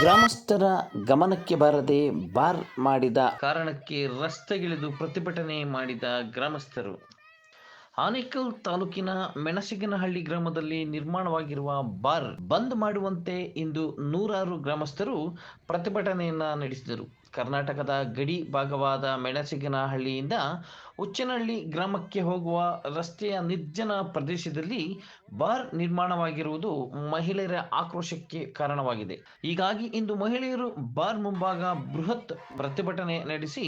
ಗ್ರಾಮಸ್ಥರ ಗಮನಕ್ಕೆ ಬಾರದೆ ಬಾರ್ ಮಾಡಿದ ಕಾರಣಕ್ಕೆ ರಸ್ತೆಗಿಳಿದು ಪ್ರತಿಭಟನೆ ಮಾಡಿದ ಗ್ರಾಮಸ್ಥರು. ಆನೇಕಲ್ ತಾಲೂಕಿನ ಮೆಣಸಿಗನಹಳ್ಳಿ ಗ್ರಾಮದಲ್ಲಿ ನಿರ್ಮಾಣವಾಗಿರುವ ಬಾರ್ ಬಂದ್ ಮಾಡುವಂತೆ ಇಂದು ನೂರಾರು ಗ್ರಾಮಸ್ಥರು ಪ್ರತಿಭಟನೆಯನ್ನ ನಡೆಸಿದರು. ಕರ್ನಾಟಕದ ಗಡಿ ಭಾಗವಾದ ಮೆಣಸಿಗನಹಳ್ಳಿಯಿಂದ ಉಚ್ಚನಹಳ್ಳಿ ಗ್ರಾಮಕ್ಕೆ ಹೋಗುವ ರಸ್ತೆಯ ನಿರ್ಜನ ಪ್ರದೇಶದಲ್ಲಿ ಬಾರ್ ನಿರ್ಮಾಣವಾಗಿರುವುದು ಮಹಿಳೆಯರ ಆಕ್ರೋಶಕ್ಕೆ ಕಾರಣವಾಗಿದೆ. ಹೀಗಾಗಿ ಇಂದು ಮಹಿಳೆಯರು ಬಾರ್ ಮುಂಭಾಗ ಬೃಹತ್ ಪ್ರತಿಭಟನೆ ನಡೆಸಿ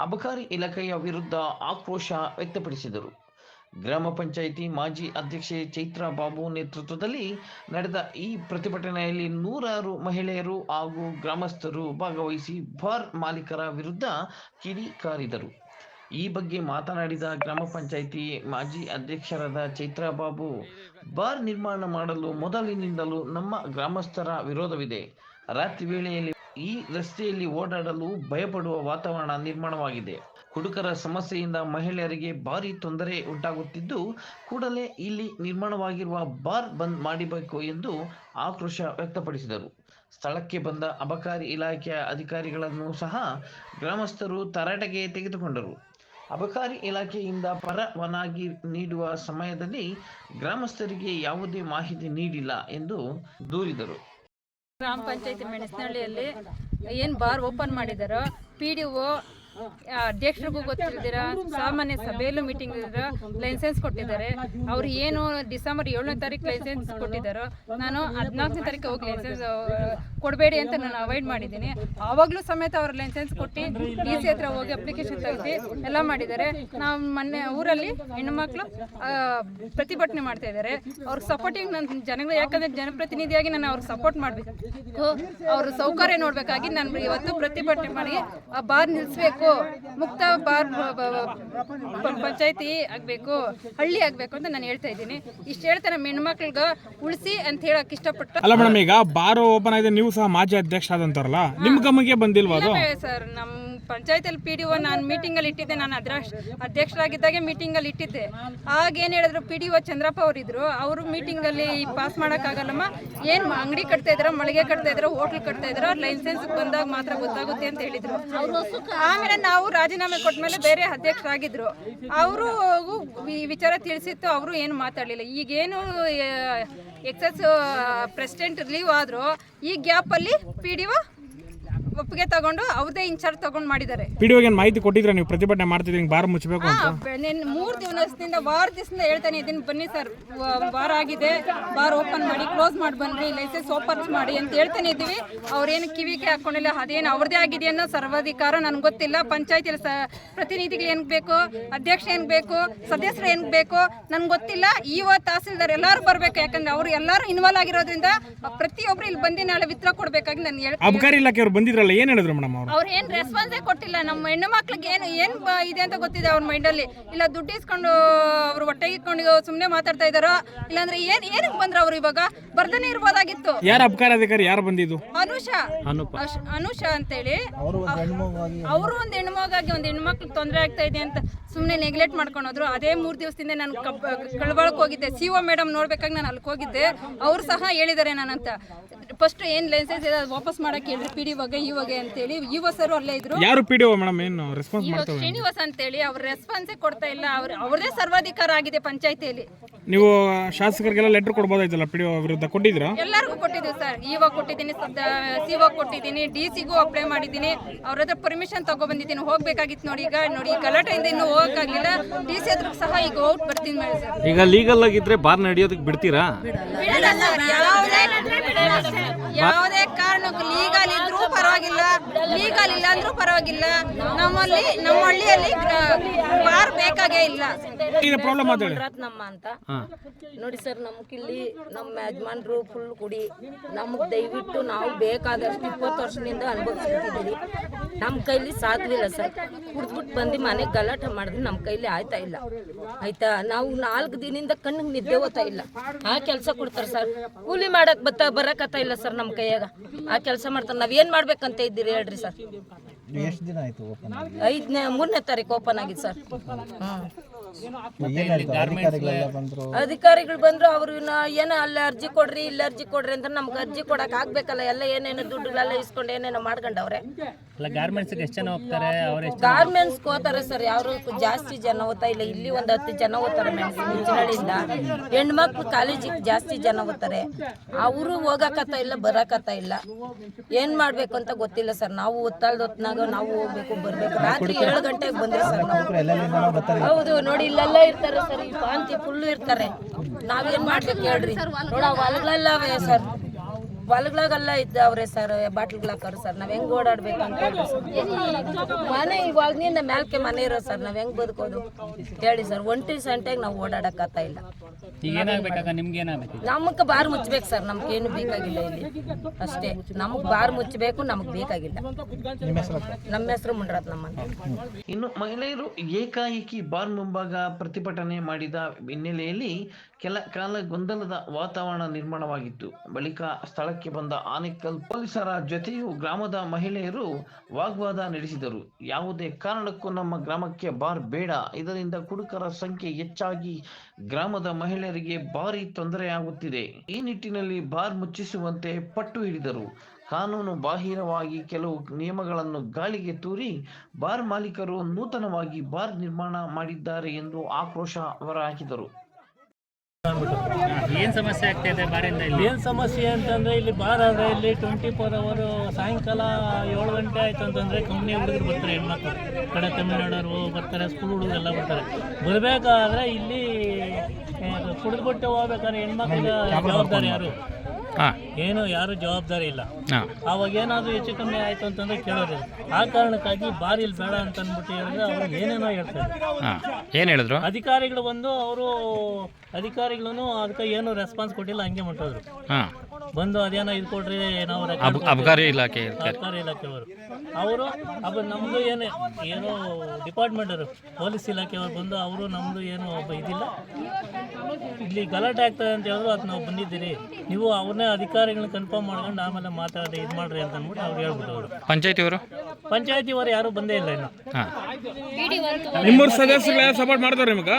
ಅಬಕಾರಿ ಇಲಾಖೆಯ ವಿರುದ್ಧ ಆಕ್ರೋಶ ವ್ಯಕ್ತಪಡಿಸಿದರು. ಗ್ರಾಮ ಪಂಚಾಯಿತಿ ಮಾಜಿ ಅಧ್ಯಕ್ಷೆ ಚೈತ್ರಾ ಬಾಬು ನೇತೃತ್ವದಲ್ಲಿ ನಡೆದ ಈ ಪ್ರತಿಭಟನೆಯಲ್ಲಿ ನೂರಾರು ಮಹಿಳೆಯರು ಹಾಗೂ ಗ್ರಾಮಸ್ಥರು ಭಾಗವಹಿಸಿ ಬಾರ್ ಮಾಲೀಕರ ವಿರುದ್ಧ ಕಿಡಿಕಾರಿದರು ಈ ಬಗ್ಗೆ ಮಾತನಾಡಿದ ಗ್ರಾಮ ಪಂಚಾಯಿತಿ ಮಾಜಿ ಅಧ್ಯಕ್ಷರಾದ ಚೈತ್ರಾ ಬಾಬು, ಬಾರ್ ನಿರ್ಮಾಣ ಮಾಡಲು ಮೊದಲಿನಿಂದಲೂ ನಮ್ಮ ಗ್ರಾಮಸ್ಥರ ವಿರೋಧವಿದೆ. ರಾತ್ರಿ ವೇಳೆಯಲ್ಲಿ ಈ ರಸ್ತೆಯಲ್ಲಿ ಓಡಾಡಲು ಭಯಪಡುವ ವಾತಾವರಣ ನಿರ್ಮಾಣವಾಗಿದೆ. ಕುಡುಕರ ಸಮಸ್ಯೆಯಿಂದ ಮಹಿಳೆಯರಿಗೆ ಭಾರಿ ತೊಂದರೆ ಉಂಟಾಗುತ್ತಿದ್ದು, ಕೂಡಲೇ ಇಲ್ಲಿ ನಿರ್ಮಾಣವಾಗಿರುವ ಬಾರ್ ಬಂದ್ ಮಾಡಬೇಕು ಎಂದು ಆಕ್ರೋಶ ವ್ಯಕ್ತಪಡಿಸಿದರು. ಸ್ಥಳಕ್ಕೆ ಬಂದ ಅಬಕಾರಿ ಇಲಾಖೆಯ ಅಧಿಕಾರಿಗಳನ್ನು ಸಹ ಗ್ರಾಮಸ್ಥರು ತರಾಟೆಗೆ ತೆಗೆದುಕೊಂಡರು. ಅಬಕಾರಿ ಇಲಾಖೆಯಿಂದ ಪರವಾನಗಿ ನೀಡುವ ಸಮಯದಲ್ಲಿ ಗ್ರಾಮಸ್ಥರಿಗೆ ಯಾವುದೇ ಮಾಹಿತಿ ನೀಡಿಲ್ಲ ಎಂದು ದೂರಿದರು. ಗ್ರಾಮ ಪಂಚಾಯತಿ ಮೆಣಸಿನಹಳ್ಳಿಯಲ್ಲಿ ಏನು ಬಾರ್ ಓಪನ್ ಮಾಡಿದಾರೋ, ಪಿ ಅಧ್ಯಕ್ಷರಿಗೂ ಗೊತ್ತಿಲ್ದಿರ, ಸಾಮಾನ್ಯ ಸಭೆಯಲ್ಲೂ ಮೀಟಿಂಗ್ ಇದ್ರ ಲೈಸೆನ್ಸ್ ಕೊಟ್ಟಿದ್ದಾರೆ. ಅವ್ರು ಏನು ಡಿಸೆಂಬರ್ ಏಳನೇ ತಾರೀಕು ಲೈಸೆನ್ಸ್ ಕೊಟ್ಟಿದ್ದಾರೋ, ನಾನು ಹದಿನಾಲ್ಕನೇ ತಾರೀಕು ಹೋಗಿ ಲೈಸೆನ್ಸ್ ಕೊಡಬೇಡಿ ಅಂತ ನಾನು ಅವಾಯ್ಡ್ ಮಾಡಿದ್ದೀನಿ. ಆವಾಗಲೂ ಸಮೇತ ಅವ್ರ ಲೈಸೆನ್ಸ್ ಕೊಟ್ಟು ಡಿ ಸಿ ಹತ್ರ ಹೋಗಿ ಅಪ್ಲಿಕೇಶನ್ ತೆಗೆದು ಎಲ್ಲ ಮಾಡಿದ್ದಾರೆ. ನಾವು ಮೊನ್ನೆ ಊರಲ್ಲಿ ಹೆಣ್ಣುಮಕ್ಳು ಪ್ರತಿಭಟನೆ ಮಾಡ್ತಾ ಇದ್ದಾರೆ. ಅವ್ರಿಗೆ ಸಪೋರ್ಟಿಂಗ್ ನನ್ನ ಜನಗಳು, ಯಾಕಂದ್ರೆ ಜನಪ್ರತಿನಿಧಿಯಾಗಿ ನಾನು ಅವ್ರಿಗೆ ಸಪೋರ್ಟ್ ಮಾಡಬೇಕು. ಅವ್ರ ಸೌಕರ್ಯ ನೋಡ್ಬೇಕಾಗಿ ನಾನು ಇವತ್ತು ಪ್ರತಿಭಟನೆ ಮಾಡಿ ಆ ಬಾರ್ ನಿಲ್ಲಿಸ್ಬೇಕು ಮುಕ್ತ ಬಾರ್ ಪಂಚಾಯತಿ ಆಗಬೇಕು ಹಳ್ಳಿ ಆಗಬೇಕು ಅಂತ ನಾನು ಹೇಳ್ತಾ ಇದ್ದೀನಿ. ಇಷ್ಟು ಹೇಳ್ತಾರೆ ನಮ್ಮ ಹೆಣ್ಮಕ್ಳಿಗೆ ಉಳಿಸಿ ಅಂತ ಹೇಳಕ್ ಇಷ್ಟಪಟ್ಟು ಅಲ್ಲ ಮೇಡಮ್ ಈಗ ಬಾರ್ ಓಪನ್ ಆಗಿದೆ ನೀವು ಸಹ ಮಾಜಿ ಅಧ್ಯಕ್ಷ ಆದಂತಾರಲ್ಲ ನಿಮ್ ಗಮನಕ್ಕೆ ಬಂದಿಲ್ವಾ ಸರ್ ನಮ್ಮ ಪಂಚಾಯತಿಯಲ್ಲಿ ಪಿ ಡಿ ಒ ನಾನು ಮೀಟಿಂಗಲ್ಲಿ ಇಟ್ಟಿದ್ದೆ, ನಾನು ಅದ್ರ ಅಧ್ಯಕ್ಷರಾಗಿದ್ದಾಗೆ ಮೀಟಿಂಗಲ್ಲಿ ಇಟ್ಟಿದ್ದೆ. ಆಗ ಏನು ಹೇಳಿದ್ರು ಪಿ ಡಿ ಒ ಚಂದ್ರಪ್ಪ ಅವರಿದ್ರು ಅವರು ಮೀಟಿಂಗಲ್ಲಿ ಪಾಸ್ ಮಾಡೋಕ್ಕಾಗಲ್ಲಮ್ಮ. ಏನು ಅಂಗಡಿ ಕಟ್ತಾ ಇದ್ರ, ಮಳಿಗೆ ಕಟ್ತಾ ಇದ್ರ ಹೋಟ್ಲ್ ಕಟ್ತಾ ಇದ್ರ ಲೈಸೆನ್ಸ್ ಬಂದಾಗ ಮಾತ್ರ ಗೊತ್ತಾಗುತ್ತೆ ಅಂತ ಹೇಳಿದ್ರು. ಆಮೇಲೆ ನಾವು ರಾಜೀನಾಮೆ ಕೊಟ್ಮೇಲೆ ಬೇರೆ ಅಧ್ಯಕ್ಷರಾಗಿದ್ರು. ಅವರು ವಿಚಾರ ತಿಳಿಸಿತ್ತು, ಅವರು ಏನು ಮಾತಾಡಲಿಲ್ಲ. ಈಗೇನು ಎಕ್ಸಸ್ ಪ್ರೆಸಿಡೆಂಟ್ ಲೀವ್ ಆದರೂ, ಈ ಗ್ಯಾಪಲ್ಲಿ ಪಿ ಡಿ ಒ ಒಪ್ಪಿಗೆ ತಗೊಂಡು ಅವ್ರದೇ ಇನ್ಚಾರ್ಜ್ ತಗೊಂಡು ಮಾಡಿದ್ದಾರೆ. ಪಿಡಿಒಗೆ ಏನು ಮಾಹಿತಿ ಕೊಟ್ಟಿದ್ರೆ ನೀವು ಪ್ರತಿಭಟನೆ ಮಾಡ್ತಿದ್ರಿ ಬಾರ ಮುಚ್ಚಬೇಕು ಅಂತ? ನಾನು ಮೂರು ದಿವಸದಿಂದ ವಾರ ದಿವಸದಿಂದ ಹೇಳ್ತಾನೆ ಇದೀನಿ ಬನ್ನಿ ಸರ್ ಬಾರ್ ಆಗಿದೆ ಬಾರ್ ಓಪನ್ ಮಾಡಿ ಕ್ಲೋಸ್ ಮಾಡಿ ಬನ್ನಿ ಲೈಸೆನ್ಸ್ ಓಪನ್ ಮಾಡಿ ಅಂತ ಹೇಳ್ತಾನೆ ಇದ್ದೀವಿ ಅವ್ರೇನು ಕಿವಿಗೆ ಹಾಕೊಂಡಿಲ್ಲ ಅದೇನು ಅವ್ರದೇ ಆಗಿದೆ ಅನ್ನೋ ಸರ್ವಾಧಿಕಾರ ನನ್ಗೆ ಗೊತ್ತಿಲ್ಲ. ಪಂಚಾಯತಿ ಪ್ರತಿನಿಧಿಗಳು ಏನ್ ಬೇಕು ಅಧ್ಯಕ್ಷ ಏನು ಬೇಕು ಸದಸ್ಯರು ಏನು ಬೇಕು ನನ್ಗೆ ಗೊತ್ತಿಲ್ಲ. ಇವತ್ತು ತಹಸೀಲ್ದಾರ್ ಎಲ್ಲರೂ ಬರಬೇಕು ಯಾಕಂದ್ರೆ ಅವ್ರು ಎಲ್ಲರೂ ಇನ್ವಾಲ್ವ್ ಆಗಿರೋದ್ರಿಂದ ಪ್ರತಿಯೊಬ್ರು ಇಲ್ಲಿ ಬಂದು ನಾಳೆ ವಿತ್ರ ಕೊಡಬೇಕಾಗಿ ನಾನು ಹೇಳ್ತೀನಿ ಅಬಕಾರಿ ಇಲಾಖೆಯವ್ರು ಬಂದಿದ್ರಲ್ಲ ಏನ್ ಹೇಳಿದ್ರು ಮೇಡಮ್ ಅವರು? ಅವ್ರು ಏನ್ ರೆಸ್ಪಾನ್ಸ್ ಕೊಟ್ಟಿಲ್ಲ. ನಮ್ಮ ಹೆಣ್ಣು ಮಕ್ಳಿಗೆ ಏನು ಏನ್ ಬ- ಇದೆ ಅಂತ ಗೊತ್ತಿದೆ ಅವ್ರ ಮೈಂಡಲ್ಲಿ ಇಲ್ಲ ದುಡ್ಡು ಇಸ್ಕೊಂಡು ಅವ್ರು ಹೊಟ್ಟೆಗೆ ಇಟ್ಕೊಂಡು ಸುಮ್ಮನೆ ಮಾತಾಡ್ತಾ ಇದಾರೋ ಇಲ್ಲಾಂದ್ರೆ ಏನ್ ಏನಕ್ಕೆ ಬಂದ್ರ ಅವ್ರು ಇವಾಗ? ಬರ್ದನೇ ಇರ್ಬೋದಾಗಿತ್ತು. ಯಾರ ಅಬಕಾರಿ ಅಧಿಕಾರಿ ಯಾರು ಬಂದಿದ್ದು? ಅನುಷಾ. ಅಶ್- ಅನುಷಾ ಅಂತೇಳಿ. ಅವರು ಒಂದು ಹೆಣ್ಮಗಾಗಿ ಒಂದು ಹೆಣ್ಮಕ್ಳಿಗೆ ತೊಂದರೆ ಆಗ್ತಾ ಇದೆ ಅಂತ ಸುಮ್ಮನೆ ನೆಗ್ಲೆಕ್ಟ್ ಮಾಡ್ಕೊಂಡು ಹೋದ್ರು ಅದೇ ಮೂರು ದಿವಸದಿಂದ ನಾನು ಕಬ್ ಕಳವಳಕ್ಕೆ ಹೋಗಿದ್ದೆ. ಸಿ ಒ ಮೇಡಮ್ ನೋಡ್ಬೇಕಾಗಿ ನಾನು ಅಲ್ಲಿಗೆ ಹೋಗಿದ್ದೆ. ಅವ್ರು ಸಹ ಹೇಳಿದ್ದಾರೆ ನಾನಂತ. ಫಸ್ಟ್ ಏನು ಲೈಸೆನ್ಸ್ ಇದೆ ಅದು ವಾಪಸ್ ಮಾಡಕ್ಕೆ ಹೇಳ್ರಿ. ಪಿ ಡಿ ಬಗ್ಗೆ ಇವಾಗೆ ಅಂತೇಳಿ ಇವ ಸರ್ ಅಲ್ಲೇ ಇದ್ರು. ಯಾರು ಪಿ ಡಿ ಮೇಡಮ್ ಏನು ರೆಸ್ಪಾನ್ಸ್ ಇವಾಗ ಮಾಡ್ತವೆ ಶ್ರೀನಿವಾಸ್ ಅಂತೇಳಿ ಅವ್ರ ರೆಸ್ಪಾನ್ಸೇ ಕೊಡ್ತಾ ಇಲ್ಲ. ಅವ್ರ ಅವ್ರದೇ ಸರ್ವಾಧಿಕಾರ ಆಗಿದೆ ಪಂಚಾಯತಿಯಲ್ಲಿ. ನೀವು ಶಾಸಕರಿಗೆಲ್ಲ ಲೆಟರ್ ಕೊಡ್ಬೋದಾಯ್ತಲ್ಲ ಪಿ ಡಿ ವಿರುದ್ಧ? ಕೊಟ್ಟಿದ್ದೀರಾ? ಎಲ್ಲರಿಗೂ ಕೊಟ್ಟಿದ್ದೀವಿ ಸರ್. ಇವಾಗ ಕೊಟ್ಟಿದ್ದೀನಿ ಸಿವಾಗ ಕೊಟ್ಟಿದ್ದೀನಿ ಡಿ ಸಿಗೂ ಅಪ್ಲೈ ಮಾಡಿದ್ದೀನಿ. ಅವ್ರ ಹತ್ರ ಪರ್ಮಿಷನ್ ತಗೊಬಂದಿದ್ದೀನಿ. ಹೋಗ್ಬೇಕಾಗಿತ್ತು ನೋಡಿ. ಈಗ ನೋಡಿ ಈ ಗಲಾಟೆಯಿಂದ ಇನ್ನೂ ಹೋಗಕ್ಕಾಗಲಿಲ್ಲ ಡಿ ಸಿ ಹತ್ರ ಸಹ ಈಗ ಔಟ್ ಬರ್ತೀನಿ ಮೇಡಮ್ ಸರ್. ಈಗ ಲೀಗಲ್ ಆಗಿದ್ರೆ ಬಾರ್ ನಡೆಯೋದಕ್ಕೆ ಬಿಡ್ತೀರಾ? ಬಿಡಲ್ಲ ಸರ್. ಯಾವುದೇ ಯಾವುದೇ ಕಾರಣಕ್ಕೂ ಲೀಗಲ್ ಇದ್ರೂ ಪರವಾಗಿಲ್ಲ. ಲೀಗಲ್ ಇಲ್ಲ ಅಂದ್ರೂ ಪರವಾಗಿಲ್ಲ. ನಮ್ಮಲ್ಲಿ ನಮ್ಮ ಹಳ್ಳಿಯಲ್ಲಿ ಬಾರ್ ಬೇಕಾಗೇ ಇಲ್ಲ. ಇದು ಪ್ರಾಬ್ಲಮ್ ಮಾತಾಡಿ ನಮ್ಮ ಅಂತ. ನೋಡಿ ಸರ್ ನಮ್ಗಿಲ್ಲಿ ನಮ್ಮ ಯಜಮಾನ್ರು ಫುಲ್ ಕುಡಿ ನಮಗೆ ದಯವಿಟ್ಟು ನಾವು ಬೇಕಾದಷ್ಟು ಇಪ್ಪತ್ತು ವರ್ಷದಿಂದ ಅನುಭವಿಸ್ತಿದ್ದೀವಿ ನಮ್ಮ ಕೈಲಿ ಸಾಧ್ಯವಿಲ್ಲ ಸರ್. ಕುಡ್ದ್ಬಿಟ್ಟು ಬಂದು ಮನೆಗೆ ಗಲಾಟೆ ಮಾಡಿದ್ರೆ ನಮ್ಮ ಕೈಲಿ ಆಯ್ತಾ ಇಲ್ಲ. ಆಯ್ತಾ? ನಾವು ನಾಲ್ಕು ದಿನದಿಂದ ಕಣ್ಣಿಗೆ ನಿದ್ದೆ ಓದ್ತಾ ಇಲ್ಲ. ಆ ಕೆಲಸ ಕೊಡ್ತಾರೆ ಸರ್. ಕೂಲಿ ಮಾಡಕ್ ಬತ್ತ ಬರಕತ್ತ ಇಲ್ಲ ಸರ್ ನಮ್ಮ ಕೈಯಾಗ. ಆ ಕೆಲಸ ಮಾಡ್ತಾರೆ. ನಾವೇನ್ ಮಾಡ್ಬೇಕಂತ ಇದ್ದೀರಿ ಹೇಳ್ರಿ ಸರ್. ಎಷ್ಟು ದಿನ ಆಯ್ತು ಓಪನ್ ಐದನೇ ಮೂರನೇ ತಾರೀಕು ಓಪನ್ ಆಗಿದೆ ಸರ್. ಅಧಿಕಾರಿಗಳು ಬಂದ್ರು ಅವ್ರು ಏನ ಅಲ್ಲಿ ಅರ್ಜಿ ಕೊಡ್ರಿ ಇಲ್ಲಿ ಅರ್ಜಿ ಕೊಡ್ರಿ ಅಂತ ನಮ್ಗೆ ಅರ್ಜಿ ಕೊಡಕ್ ಆಗ್ಬೇಕಲ್ಲ ಎಲ್ಲ ಏನೇನು ದುಡ್ಡುಗಳೆಲ್ಲ ಇಸ್ಕೊಂಡು ಏನೇನೋ ಮಾಡ್ಕೊಂಡವ್ರೆ. ಗಾರ್ಮೆಂಟ್ಸ್ ಗಾರ್ಮೆಂಟ್ಸ್ಗೆ ಎಷ್ಟು ಜನ ಹೋಗ್ತಾರೆ? ಸರ್ ಯಾರು ಜಾಸ್ತಿ ಜನ ಹೋಗ್ತಾ ಇಲ್ಲ. ಇಲ್ಲಿ ಒಂದು ಹತ್ತು ಜನ ಹೋಗ್ತಾರೆ ಹೆಣ್ಮಕ್ಳು ಕಾಲೇಜಿಗೆ ಜಾಸ್ತಿ ಜನ ಹೋಗ್ತಾರೆ. ಅವರು ಹೋಗಕತ್ತ ಇಲ್ಲ ಬರಕತ್ತ ಇಲ್ಲ. ಏನ್ ಮಾಡ್ಬೇಕು ಅಂತ ಗೊತ್ತಿಲ್ಲ ಸರ್. ನಾವು ಒತ್ತಾಳ್ದ ಹೊತ್ನಾಗ ನಾವು ಹೋಗ್ಬೇಕು ಬರ್ಬೇಕು. ರಾತ್ರಿ ಏಳು ಗಂಟೆಗೆ ಬಂದ್ರೆ ಸರ್ ನಾವು. ಹೌದು ನೋಡಿ ಇಲ್ಲೆಲ್ಲ ಇರ್ತಾರೆ ಸರ್. ಈ ಪಾಂತಿ ಫುಲ್ ಇರ್ತಾರೆ. ನಾವೇನ್ ಮಾಡ್ಲಿಕ್ಕೆ ಹೇಳ್ರಿ? ನೋಡ ಹೊಲಗಳೆಲ್ಲ ಸರ್. ಹೊಲಗಳಾಗೆಲ್ಲ ಇದ್ದಾವ್ರೆ ಸರ್ ಬಾಟ್ಲ್ಗಳು ಹಾಕೋರು ಸರ್ ನಾವ್ ಹೆಂಗ್ ಓಡಾಡ್ಬೇಕು ಅಂತ ಮನೆ ಇವಾಗಿನಿಂದ ಮ್ಯಾಲ್ಕೆ ಮನೆ ಇರೋ ಸರ್ ನಾವ್ ಹೆಂಗ್ ಬದುಕೋದು? ಹೇಳಿ ಸರ್ ಒಂಟಿ ಸಂಟೆಗ್ ನಾವು ಓಡಾಡಕತ್ತ ಇಲ್ಲ. ನಿಮ್ಗೆ ಏನಾಗಬೇಕು? ನಮಗ್ ಬಾರ್ ಮುಚ್ಚಬೇಕು ಸರ್ ನಮ್ಗೇನು ಬೇಕಾಗಿಲ್ಲ ಇಲ್ಲಿ. ಅಷ್ಟೇ. ನಮಗ್ ಬಾರ್ ಮುಚ್ಚಬೇಕು ನಮಗ್ ಬೇಕಾಗಿಲ್ಲ. ನಮ್ಮ ಹೆಸರು ಮುಂಡ್ರತ್ ನಮ್ಮ ಇನ್ನು ಮಹಿಳೆಯರು ಏಕಾಏಕಿ ಬಾರ್ ಮುಂಭಾಗ ಪ್ರತಿಭಟನೆ ಮಾಡಿದ ಹಿನ್ನೆಲೆಯಲ್ಲಿ ಕೆಲ ಕಾಲ ಗೊಂದಲದ ವಾತಾವರಣ ನಿರ್ಮಾಣವಾಗಿತ್ತು. ಬಳಿಕ ಸ್ಥಳಕ್ಕೆ ಬಂದ ಆನೇಕಲ್ ಪೊಲೀಸರ ಜೊತೆಯೂ ಗ್ರಾಮದ ಮಹಿಳೆಯರು ವಾಗ್ವಾದ ನಡೆಸಿದರು. ಯಾವುದೇ ಕಾರಣಕ್ಕೂ ನಮ್ಮ ಗ್ರಾಮಕ್ಕೆ ಬಾರ್ ಬೇಡ. ಇದರಿಂದ ಕುಡುಕರ ಸಂಖ್ಯೆ ಹೆಚ್ಚಾಗಿ ಗ್ರಾಮದ ಮಹಿಳೆಯರಿಗೆ ಭಾರಿ ತೊಂದರೆಯಾಗುತ್ತಿದೆ ಈ ನಿಟ್ಟಿನಲ್ಲಿ ಬಾರ್ ಮುಚ್ಚಿಸುವಂತೆ ಪಟ್ಟು ಹಿಡಿದರು. ಕಾನೂನು ಬಾಹಿರವಾಗಿ ಕೆಲವು ನಿಯಮಗಳನ್ನು ಗಾಳಿಗೆ ತೂರಿ ಬಾರ್ ಮಾಲೀಕರು ನೂತನವಾಗಿ ಬಾರ್ ನಿರ್ಮಾಣ ಮಾಡಿದ್ದಾರೆ ಎಂದು ಆಕ್ರೋಶ ಹೊರಹಾಕಿದರು ಏನ್ ಸಮಸ್ಯೆ ಆಗ್ತಾ ಇದೆ ಬಾರಿಂದ ಇಲ್ಲಿ? ಏನು ಸಮಸ್ಯೆ ಅಂತಂದ್ರೆ ಇಲ್ಲಿ ಬಾರ್ ಆದರೆ ಇಲ್ಲಿ ಟ್ವೆಂಟಿ ಫೋರ್ ಅವರು ಸಾಯಂಕಾಲ ಏಳು ಗಂಟೆ ಆಯ್ತು ಅಂತಂದ್ರೆ ಕಂಪ್ನಿ ಹುಡುಗರು ಬರ್ತಾರೆ, ಹೆಣ್ಮಕ್ಳು. ಕಡೆ ತಮಿಳ್ನಾಡವರು ಬರ್ತಾರೆ ಸ್ಕೂಲ್ ಹುಡುಗರು ಎಲ್ಲ ಬರ್ತಾರೆ. ಬರಬೇಕಾದ್ರೆ ಇಲ್ಲಿ ಕುಡಿದ್ಬಿಟ್ಟು ಹೋಗ್ಬೇಕಾದ್ರೆ ಹೆಣ್ಮಕ್ಳಿಗೆ ಜವಾಬ್ದಾರಿ ಯಾರು? ಏನು ಯಾರು ಜವಾಬ್ದಾರಿ ಇಲ್ಲ. ಅವಾಗ ಏನಾದರೂ ಹೆಚ್ಚು ಕಮ್ಮಿ ಆಯಿತು ಅಂತಂದ್ರೆ ಕೇಳೋದಿಲ್ಲ. ಆ ಕಾರಣಕ್ಕಾಗಿ ಬಾರಿ ಇಲ್ಲಿ ಬೇಡ ಅಂತ ಅಂದ್ಬಿಟ್ಟು ಹೇಳಿದ್ರೆ ಅವ್ರು ಏನೇನೋ ಹೇಳ್ತಾರೆ. ಹಾಂ. ಏನು ಹೇಳಿದ್ರು? ಅಧಿಕಾರಿಗಳು ಬಂದು ಅವರು ಅಧಿಕಾರಿಗಳು ಅದಕ್ಕೆ ಏನು ರೆಸ್ಪಾನ್ಸ್ ಕೊಟ್ಟಿಲ್ಲ ಹಂಗೆ ಮುಟ್ಟೋದ್ರು ಹಾಂ. ಬಂದು ಅದೇನೋ ಇದು ಕೊಡ್ರಿ ನಾವು ಅಬ್ ಅಬಕಾರಿ ಇಲಾಖೆ ಇರ್ತಾರೆ. ಸರ್ಕಾರಿ ಇಲಾಖೆಯವರು. ಅವರು ಅದು ನಮ್ಮದು ಏನು ಏನು ಡಿಪಾರ್ಟ್ಮೆಂಟ್ ಅವರು ಪೊಲೀಸ್ ಇಲಾಖೆಯವರು ಬಂದು ಅವರು ನಮ್ಮದು ಏನು ಒಬ್ಬ ಇದಿಲ್ಲ. ಇಲ್ಲಿ ಗಲಾಟೆ ಆಗ್ತದೆ ಅಂತ ಹೇಳಿದ್ರು ಅದು ನಾವು ಬಂದಿದ್ದೀರಿ. ನೀವು ಅವ್ರನ್ನೇ ಅಧಿಕಾರಿಗಳನ್ನ ಕನ್ಫರ್ಮ್ ಮಾಡ್ಕೊಂಡು ಆಮೇಲೆ ಮಾತಾಡಿ ಇದು ಮಾಡ್ರಿ ಅಂತ ಅಂದ್ಬಿಟ್ಟು ಅವ್ರು ಹೇಳ್ಬಿಟ್ಟು ಅವರು ಪಂಚಾಯತಿಯವರು? ಪಂಚಾಯತಿಯವರು ಯಾರು ಬಂದೇ ಇಲ್ಲ ಇನ್ನು. ನಿಮ್ಮೂರ ಸದಸ್ಯರೆಲ್ಲ ಸಪೋರ್ಟ್ ಮಾಡ್ತಾರೆ ನಿಮ್ಗ?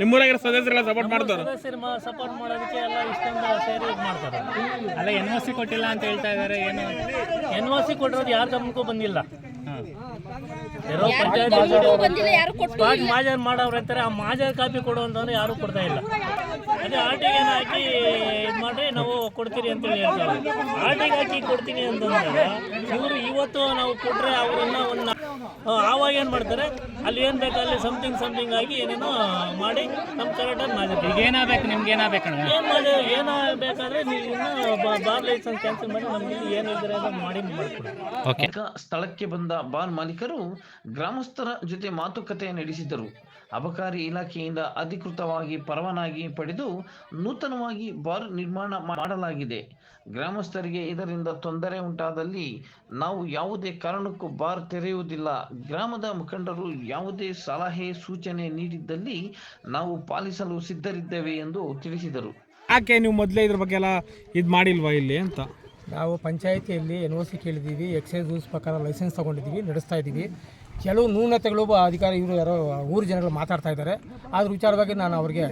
ನಿಮ್ಮೂರಾಗಿರೋ ಸದಸ್ಯರೆಲ್ಲ ಸಪೋರ್ಟ್ ಮಾಡ್ತಾರೆ ಸದಸ್ಯರು ಸಪೋರ್ಟ್ ಮಾಡೋದಕ್ಕೆ ಎಲ್ಲ ಇಷ್ಟೊಂದು ಸೇರಿ ಇದು ಮಾಡ್ತಾರೆ. ಅಲ್ಲ ಎನ್ ಒ ಸಿ ಕೊಟ್ಟಿಲ್ಲ ಅಂತ ಹೇಳ್ತಾ ಇದ್ದಾರೆ ಏನು? ಎನ್ ಒ ಸಿ ಕೊಟ್ಟಿರೋದು ಯಾರ ಗಮನಕ್ಕೂ ಬಂದಿಲ್ಲ. ಯಾರೋ ಪಂಚಾಯತ್ ಮಾಜರ್ ಮಾಡೋರು ಅಂತಾರೆ ಆ ಮಾಜರ್ ಕಾಪಿ ಕೊಡು ಅಂತಂದ್ರೆ ಯಾರು ಕೊಡ್ತಾ ಇಲ್ಲ. ಅದೇ ಆಟಿಗೆ ಹಾಕಿ ಇದು ಮಾಡ್ರಿ ನಾವು ಕೊಡ್ತೀರಿ ಅಂತೇಳಿ ಹೇಳ್ತಾರೆ. ಆಟಿಗೆ ಹಾಕಿ ಕೊಡ್ತೀನಿ ಅಂತಂದಾಗ ಇವರು ಇವತ್ತು ನಾವು ಕೊಟ್ರೆ ಅವರನ್ನ ಒಂದು ಆವಾಗ ಏನು ಮಾಡ್ತಾರೆ? ಅಲ್ಲಿ ಏನು ಬೇಕು ಅಲ್ಲಿ ಸಮಥಿಂಗ್ ಸಮಥಿಂಗ್ ಆಗಿ ಏನೇನೋ ಮಾಡಿ ನಮ್ಮ ಕರೆಕ್ಟಾಗಿ ಮಾಜರ್ ಈಗ ಏನಾಗಬೇಕು ನಿಮ್ಗೆ ಏನಾಗಬೇಕು ಏನು ಮಾಡಿ ಏನೋ ಬೇಕಾದ್ರೆ ನೀವು ಇನ್ನೂ ಬಾರ್ ಲೈಸೆನ್ಸ್ ಕ್ಯಾನ್ಸಲ್ ಮಾಡಿ ನಮ್ಗೆ ಏನು ಇದ್ರೆ ಮಾಡಿ ಮಾಡಿಕೊಡಿ. ಓಕೆ. ಸ್ಥಳಕ್ಕೆ ಬಂದ ಬಾರ್ ಮಾಲೀಕರು ಗ್ರಾಮಸ್ಥರ ಜೊತೆ ಮಾತುಕತೆ ನಡೆಸಿದರು. ಅಬಕಾರಿ ಇಲಾಖೆಯಿಂದ ಅಧಿಕೃತವಾಗಿ ಪರವಾನಗಿ ಪಡೆದು ನೂತನವಾಗಿ ಬಾರ್ ನಿರ್ಮಾಣ ಮಾಡಲಾಗಿದೆ. ಗ್ರಾಮಸ್ಥರಿಗೆ ಇದರಿಂದ ತೊಂದರೆ ಉಂಟಾದಲ್ಲಿ ನಾವು ಯಾವುದೇ ಕಾರಣಕ್ಕೂ ಬಾರ್ ತೆರೆಯುವುದಿಲ್ಲ. ಗ್ರಾಮದ ಮುಖಂಡರು ಯಾವುದೇ ಸಲಹೆ ಸೂಚನೆ ನೀಡಿದ್ದಲ್ಲಿ ನಾವು ಪಾಲಿಸಲು ಸಿದ್ಧರಿದ್ದೇವೆ ಎಂದು ತಿಳಿಸಿದರು. ಯಾಕೆ ನೀವು ಮೊದಲೇ ಇದ್ರ ಬಗ್ಗೆ ಎಲ್ಲ ಇದು ಮಾಡಿಲ್ವಾ ಇಲ್ಲಿ ಅಂತ? ನಾವು ಪಂಚಾಯಿತಿಯಲ್ಲಿ ಎನ್ ಒ ಸಿ ಕೇಳಿದ್ದೀವಿ ಎಕ್ಸೈಸ್ ರೂಲ್ಸ್ ಪ್ರಕಾರ ಲೈಸೆನ್ಸ್ ತೊಗೊಂಡಿದ್ದೀವಿ ನಡೆಸ್ತಾ ಇದ್ದೀವಿ. ಕೆಲವು ನ್ಯೂನತೆಗಳು ಅಧಿಕಾರಿ ಇವರು ಯಾರೋ ಊರು ಜನಗಳು ಮಾತಾಡ್ತಾ ಇದ್ದಾರೆ. ಅದ್ರ ವಿಚಾರವಾಗಿ ನಾನು ಅವ್ರಿಗೆ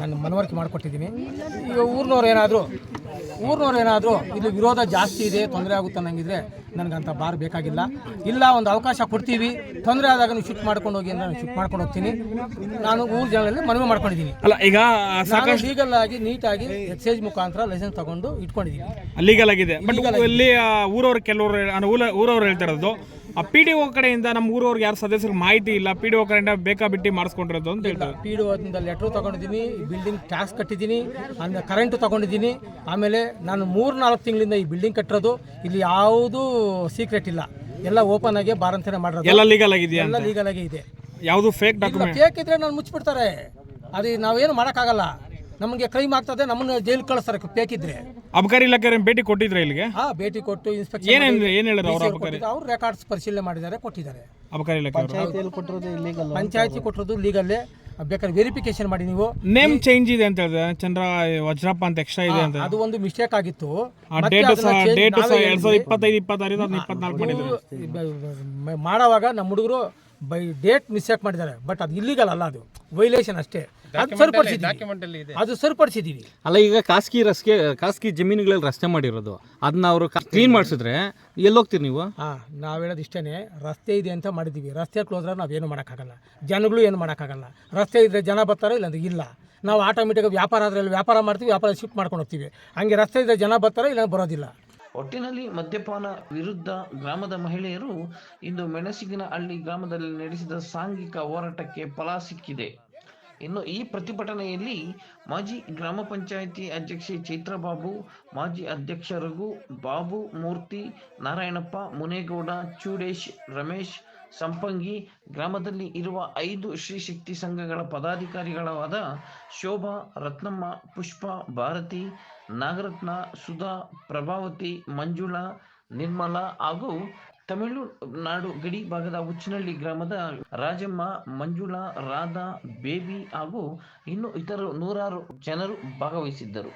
ನಾನು ಮನವರಿಕೆ ಮಾಡಿಕೊಟ್ಟಿದ್ದೀನಿ. ಈಗ ಊರಿನವ್ರು ಏನಾದರೂ ಊರಿನವ್ರು ಏನಾದರೂ ಇಲ್ಲಿ ವಿರೋಧ ಜಾಸ್ತಿ ಇದೆ ತೊಂದರೆ ಆಗುತ್ತೆ ಅನ್ನಂಗಿದ್ರೆ ನನಗಂತ ಬಾರ್ ಬೇಕಾಗಿಲ್ಲ. ಇಲ್ಲ ಒಂದು ಅವಕಾಶ ಕೊಡ್ತೀವಿ. ತೊಂದರೆ ಆದಾಗ ನೀವು ಶಿಫ್ಟ್ ಮಾಡ್ಕೊಂಡು ಹೋಗಿ ನಾನು ಶಿಫ್ಟ್ ಮಾಡ್ಕೊಂಡು ಹೋಗ್ತೀನಿ. ನಾನು ಊರು ಜನರಲ್ಲಿ ಮನವಿ ಮಾಡ್ಕೊಂಡಿದ್ದೀನಿ. ಅಲ್ಲ ಈಗ ಸಾಕಷ್ಟು ಲೀಗಲ್ ಆಗಿ ನೀಟಾಗಿ ಎಕ್ಸೈಜ್ ಮುಖಾಂತರ ಲೈಸೆನ್ಸ್ ತಗೊಂಡು ಇಟ್ಕೊಂಡಿದ್ದೀನಿ. ಲೀಗಲ್ ಆಗಿದೆ. ಬಟ್ ಇಲ್ಲಿ ಊರವ್ರು ಕೆಲವರು ಊರವ್ರು ಹೇಳ್ತಾ ಇರೋದು ಪಿ ಡಿ ಒ ಕಡೆಯಿಂದ ನಮ್ಮ ಊರವ್ರಿಗೆ ಯಾರು ಸದಸ್ಯರಿಗೆ ಮಾಹಿತಿ ಇಲ್ಲ ಪಿ ಡಿ ಒ ಕಡೆಯಿಂದ ಬೇಕಾ ಬಿಟ್ಟಿ ಮಾಡಿಸ್ಕೊಂಡಿರೋದು ಅಂತ ಹೇಳ್ತಾರೆ. ಪಿ ಡಿ ಒದಿಂದ ಲೆಟ್ರು ತೊಗೊಂಡಿದ್ದೀನಿ ಬಿಲ್ಡಿಂಗ್ ಟ್ಯಾಕ್ಸ್ ಕಟ್ಟಿದ್ದೀನಿ ಆಮೇಲೆ ಕರೆಂಟು ತೊಗೊಂಡಿದ್ದೀನಿ. ಆಮೇಲೆ ನಾನು ಮೂರು ನಾಲ್ಕು ತಿಂಗಳಿಂದ ಈ ಬಿಲ್ಡಿಂಗ್ ಕಟ್ಟಿರೋದು ಇಲ್ಲಿ ಯಾವುದೂ ಸೀಕ್ರೆಟ್ ಇಲ್ಲ. ಎಲ್ಲ ಓಪನ್ ಆಗಿ ಬಾರಂತನೇ ಮಾಡಿರೋದು. ಎಲ್ಲ ಲೀಗಲ್ ಆಗಿದೆಯಾ ಎಲ್ಲ ಲೀಗಲ್ ಆಗಿ ಇದೆ. ಯಾವುದು ಫೇಕ್ ಡಾಕ್ಯುಮೆಂಟ್ ಫೇಕ್ ಇದ್ರೆ ನಾನು ಮುಚ್ಚಿಬಿಡ್ತಾರೆ. ಅದು ನಾವೇನು ಮಾಡೋಕ್ಕಾಗಲ್ಲ. ನಮಗೆ ಕ್ರೈಮ್ ಆಗ್ತದೆ ನಮ್ಮನ್ನ ಜೈಲ್ ಕಳಿಸ್ತಾರೆ ಬೇಕಿದ್ರೆ. ಅಬಕಾರಿ ಇಲಾಖೆ ಭೇಟಿ ಕೊಟ್ಟಿದ್ರೆ ಇಲ್ಲಿಗೆ? ಹಾ ಭೇಟಿ ಕೊಟ್ಟು ಇನ್ಸ್ಪೆಕ್ಷನ್ ಏನಂದ್ರೆ ಏನು ಹೇಳಿದ್ರು ಅವ್ರ ಅಬಕಾರಿ? ಅವ್ರು ರೆಕಾರ್ಡ್ಸ್ ಪರಿಶೀಲನೆ ಮಾಡಿದ್ದಾರೆ ಕೊಟ್ಟಿದ್ದಾರೆ. ಅಬಕಾರಿ ಇಲಾಖೆ ಪಂಚಾಯತಿ ಕೊಟ್ಟಿರೋದು ಲೀಗಲ್ಲೇ ಬೇಕಾದ್ರೆ ವೆರಿಫಿಕೇಶನ್ ಮಾಡಿ ನೀವು. ನೇಮ್ ಚೇಂಜ್ ಇದೆ ಅಂತ ಹೇಳಿದ್ರೆ ಚಂದ್ರ ವಜ್ರಪ್ಪ ಅಂತ ಎಕ್ಸ್ಟ್ರಾ ಇದೆ ಅಂತ. ಅದು ಒಂದು ಮಿಸ್ಟೇಕ್ ಆಗಿತ್ತು. ಡೇಟ್ ಡೇಟ್ ಎರಡ್ ಸಾವಿರದ. ಇಪ್ಪತ್ತೈದು ಇಪ್ಪತ್ತಾರಿಂದ ಅದನ್ನ ಇಪ್ಪತ್ನಾಲ್ಕು ಮಾಡಿದ್ದಾರೆ ಮ- ಮಾಡುವಾಗ ನಮ್ಮ ಹುಡುಗರು ಬೈ ಡೇಟ್ ಮಿಸ್ಟೇಕ್ ಮಾಡಿದ್ದಾರೆ. ಬಟ್ ಅದು ಇಲ್ಲಿಗಲ್ ಅಲ್ಲ ಅದು. ವೈಲೇಷನ್ ಅಷ್ಟೇ. ಅದು ಸರಿಪಡಿಸಿದ್ದೀವಿ ಅದು ಸರಿಪಡಿಸಿದ್ದೀವಿ ಅಲ್ಲ ಈಗ ಖಾಸಗಿ ರಸ್ತೆ ಖಾಸಗಿ ಜಮೀನುಗಳಲ್ಲಿ ರಸ್ತೆ ಮಾಡಿರೋದು. ಅದನ್ನ ಅವರು ಕ್ಲೀನ್ ಮಾಡಿಸಿದ್ರೆ ಎಲ್ಲಿ ಹೋಗ್ತೀರಿ ನೀವು? ಹಾಂ ನಾವು ಹೇಳೋದು ಇಷ್ಟೇ ರಸ್ತೆ ಇದೆ ಅಂತ ಮಾಡಿದ್ದೀವಿ ರಸ್ತೆ ಕ್ಲೋಸ್ ಆದ್ರೆ ನಾವೇನು ಮಾಡೋಕ್ಕಾಗಲ್ಲ. ಜನಗಳು ಏನು ಮಾಡೋಕ್ಕಾಗಲ್ಲ. ರಸ್ತೆ ಇದ್ದರೆ ಜನ ಬರ್ತಾರೆ ಇಲ್ಲಾಂದ್ರೆ ಇಲ್ಲ. ನಾವು ಆಟೋಮೆಟಿಕ್ ವ್ಯಾಪಾರ ಆದರೆ ವ್ಯಾಪಾರ ಮಾಡ್ತೀವಿ ವ್ಯಾಪಾರ ಶಿಫ್ಟ್ ಮಾಡ್ಕೊಂಡು ಹೋಗ್ತೀವಿ. ಹಂಗೆ ರಸ್ತೆ ಇದ್ರೆ ಜನ ಬರ್ತಾರೆ ಇಲ್ಲ ಬರೋದಿಲ್ಲ. ಒಟ್ಟಿನಲ್ಲಿ ಮದ್ಯಪಾನ ವಿರುದ್ಧ ಗ್ರಾಮದ ಮಹಿಳೆಯರು ಇಂದು ಮೆಣಸಿಗಿನ ಹಳ್ಳಿ ಗ್ರಾಮದಲ್ಲಿ ನಡೆಸಿದ ಸಾಂಘಿಕ ಹೋರಾಟಕ್ಕೆ ಫಲ ಸಿಕ್ಕಿದೆ. ಇನ್ನು ಈ ಪ್ರತಿಭಟನೆಯಲ್ಲಿ ಮಾಜಿ ಗ್ರಾಮ ಪಂಚಾಯಿತಿ ಅಧ್ಯಕ್ಷೆ ಚೈತ್ರಬಾಬು, ಮಾಜಿ ಅಧ್ಯಕ್ಷ ರಘು, ಬಾಬು ಮೂರ್ತಿ, ನಾರಾಯಣಪ್ಪ, ಮುನೇಗೌಡ, ಚೂಡೇಶ್, ರಮೇಶ್ ಸಂಪಂಗಿ ಗ್ರಾಮದಲ್ಲಿ ಇರುವ ಐದು ಶ್ರೀ ಶಕ್ತಿ ಸಂಘಗಳ ಪದಾಧಿಕಾರಿಗಳಾದ ಶೋಭಾ, ರತ್ನಮ್ಮ, ಪುಷ್ಪ, ಭಾರತಿ, ನಾಗರತ್ನ, ಸುಧಾ, ಪ್ರಭಾವತಿ, ಮಂಜುಳಾ, ನಿರ್ಮಲಾ ಹಾಗೂ ತಮಿಳುನಾಡು ಗಡಿ ಭಾಗದ ಉಚ್ಚನಹಳ್ಳಿ ಗ್ರಾಮದ ರಾಜಮ್ಮ, ಮಂಜುಳಾ, ರಾಧಾ, ಬೇಬಿ ಹಾಗೂ ಇನ್ನು ಇತರ ನೂರಾರು ಜನರು ಭಾಗವಹಿಸಿದ್ದರು.